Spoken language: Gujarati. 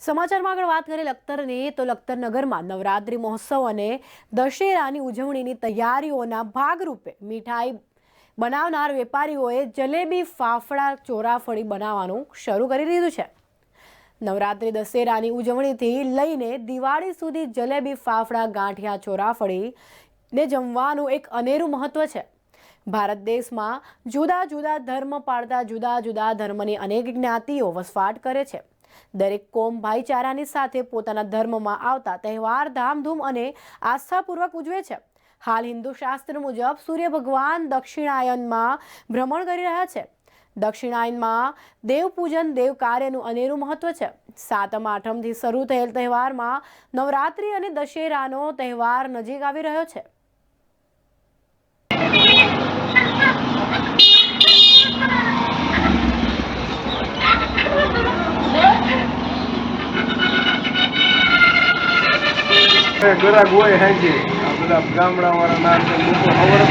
સમાચારમાં આગળ વાત કરીએ લખતરની, તો લખતર નગરમાં નવરાત્રિ મહોત્સવ અને દશેરાની ઉજવણીની તૈયારીઓના ભાગરૂપે મીઠાઈ બનાવનાર વેપારીઓએ જલેબી, ફાફડા, ચોરાફળી બનાવવાનું શરૂ કરી દીધું છે. નવરાત્રિ દશેરાની ઉજવણીથી લઈને દિવાળી સુધી જલેબી, ફાફડા, ગાંઠિયા ચોરાફળી ને જમવાનું એક અનેરું મહત્વ છે. ભારત દેશમાં જુદા જુદા ધર્મ પાળતા જુદા જુદા ધર્મની અનેક જ્ઞાતિઓ વસવાટ કરે છે. દરેક કોમ ભાઈચારાની સાથે પોતાના ધર્મમાં આવતા તહેવાર ધામધૂમ અને આસ્થાપૂર્વક ઉજવે છે. હાલ હિન્દુ શાસ્ત્ર મુજબ સૂર્ય ભગવાન દક્ષિણાયનમાં ભ્રમણ કરી રહ્યા છે. દક્ષિણાયનમાં દેવપૂજન દેવ કાર્યનું અનેરું મહત્વ છે. સાતમ, આઠમથી શરૂ થયેલ તહેવારમાં નવરાત્રિ અને દશેરાનો તહેવાર નજીક આવી રહ્યો છે. ગરાગ હોય હાજે આ બધા ગામડાવાળા નામ લોકો ખબર જ